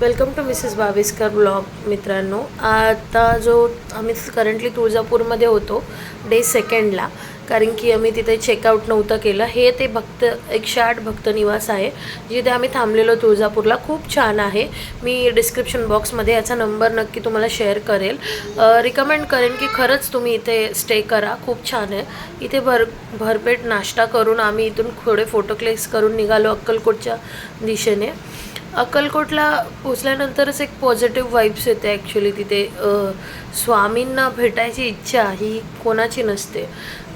Welcome to Mrs Baviskar blog मित्रांनो. आता जो आम्ही करंटली तुळजापूरमध्ये होतो डे सेकंडला कारण की आम्ही तिथे चेकआउट नव्हतं केलं. हे ते भक्त एकशे आठ भक्त निवास आहे जिथे आम्ही थांबलेलो तुळजापूरला. खूप छान आहे. मी डिस्क्रिप्शन बॉक्समध्ये याचा नंबर नक्की तुम्हाला शेअर करेल. रिकमेंड करेन की खरंच तुम्ही इथे स्टे करा. खूप छान आहे. इथे भर भरपेट नाश्ता करून आम्ही इथून थोडे फोटो क्लिक्स करून निघालो अक्कलकोटच्या दिशेने. अक्कलकोटला पोचल्यानंतरच एक पॉझिटिव्ह वाईब्स येते ॲक्च्युली तिथे. स्वामींना भेटायची इच्छा ही कोणाची नसते.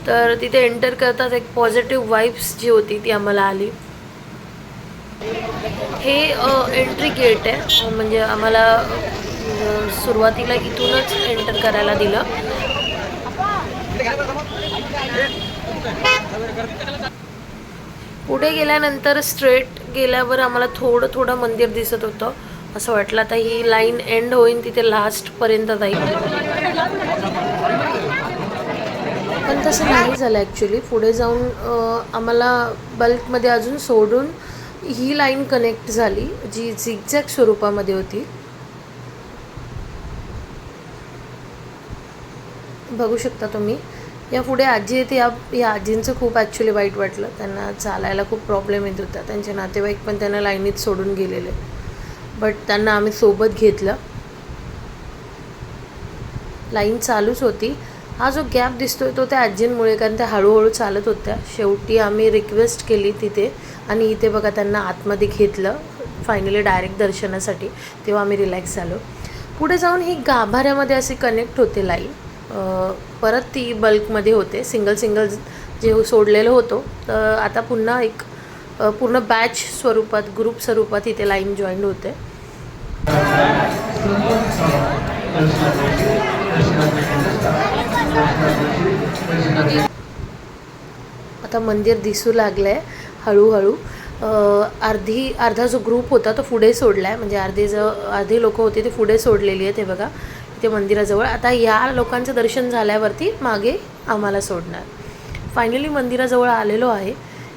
तर तिथे एंटर करताच एक पॉझिटिव्ह वाईब्स जी होती ती आम्हाला आली. हे एंट्री गेट आहे. म्हणजे आम्हाला सुरुवातीला इथूनच एंटर करायला दिलं. पुढे गेल्यानंतर स्ट्रेट गेल्यावर आम्हाला थोडं थोडं मंदिर दिसत होतं. असं वाटलं आता ही लाईन एंड होईन तिथे लास्टपर्यंत जाईल. पण तसं नाही झालं ॲक्च्युली पुढे जाऊन आम्हाला बल्कमध्ये अजून सोडून ही लाईन कनेक्ट झाली जी झिगझॅग स्वरूपामध्ये होती. बघू शकता तुम्ही. या पुढे आजी येते या या आजींचं खूप ॲक्च्युली वाईट वाटलं. त्यांना चालायला खूप प्रॉब्लेम येत होता. त्यांचे नातेवाईक पण त्यांना लाईनीत सोडून गेलेले. बट त्यांना आम्ही सोबत घेतलं. लाईन चालूच होती. हा जो गॅप दिसतोय तो त्या आजींमुळे कारण त्या हळूहळू चालत होत्या. शेवटी आम्ही रिक्वेस्ट केली तिथे आणि इथे बघा त्यांना आतमध्ये घेतलं. फायनली डायरेक्ट दर्शनासाठी तेव्हा आम्ही रिलॅक्स झालो. पुढे जाऊन ही गाभाऱ्यामध्ये अशी कनेक्ट होते लाईन. परत ती बल्कमध्ये होते. सिंगल सिंगल जे सोडलेलं होतो. तर आता पुन्हा एक पूर्ण बॅच स्वरूपात ग्रुप स्वरूपात इथे लाईन जॉईन होते. आता मंदिर दिसू लागलं आहे हळूहळू अर्धी अर्धा जो ग्रुप होता तो पुढे सोडला आहे म्हणजे अर्धे जो अर्धी लोक होते ते पुढे सोडलेली आहेत हे बघा. ते मंदिराजवळ. आता या लोकांचं दर्शन झाल्यावरती मागे आम्हाला सोडणार. फायनली मंदिराजवळ आलेलो आहे.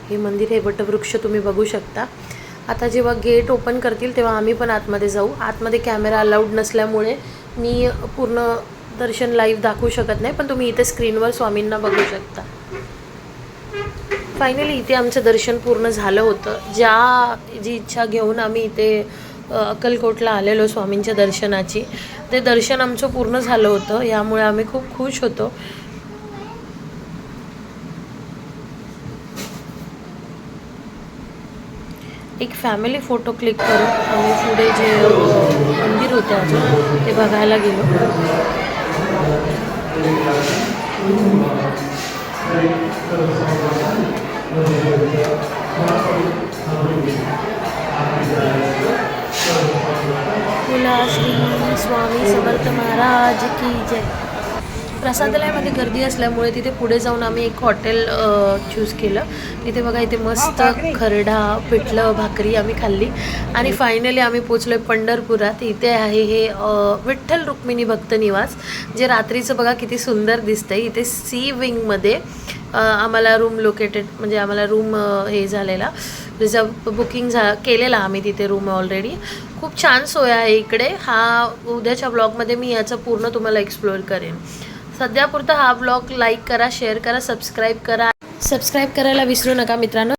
हे मंदिर हे वटवृक्ष तुम्ही बघू शकता. आता जेव्हा गेट ओपन करतील तेव्हा आम्ही पण आतमध्ये जाऊ. आतमध्ये कॅमेरा अलाउड नसल्यामुळे मी पूर्ण दर्शन लाईव्ह दाखवू शकत नाही पण तुम्ही इथे स्क्रीनवर स्वामींना बघू शकता. फायनली इथे आमचं दर्शन पूर्ण झालं होतं. ज्या जी इच्छा घेऊन आम्ही इथे अक्कलकोटला आलेलो स्वामींच्या दर्शनाची. ते दर्शन आमचं पूर्ण झालं होतं यामुळे आम्ही खूप खुश होतो. एक फॅमिली फोटो क्लिक करून आम्ही पुढे जे मंदिर होते अजून ते बघायला गेलो. बोला श्री स्वामी समर्थ महाराज की जय. प्रसादालयामध्ये गर्दी असल्यामुळे तिथे पुढे जाऊन आम्ही एक हॉटेल चूज केलं. तिथे बघा इथे मस्त खरडा पिठलं भाकरी आम्ही खाल्ली. आणि फायनली आम्ही पोचलो पंढरपुरात. इथे आहे हे विठ्ठल रुक्मिणी भक्त निवास जे रात्रीचं बघा किती सुंदर दिसतंय. इथे सी विंगमध्ये आम्हाला रूम लोकेटेड म्हणजे आम्हाला रूम हे झालेला. रिझर्व बुकिंग झा केलेला आम्ही तिथे रूम ऑलरेडी खूप छान सोय आहे इकडे. हा उद्याच्या ब्लॉगमध्ये मी याचं पूर्ण तुम्हाला एक्सप्लोअर करेन. सध्यापुरता हा ब्लॉग लाईक करा शेअर करा सबस्क्राईब करा. सबस्क्राईब करायला विसरू नका मित्रांनो.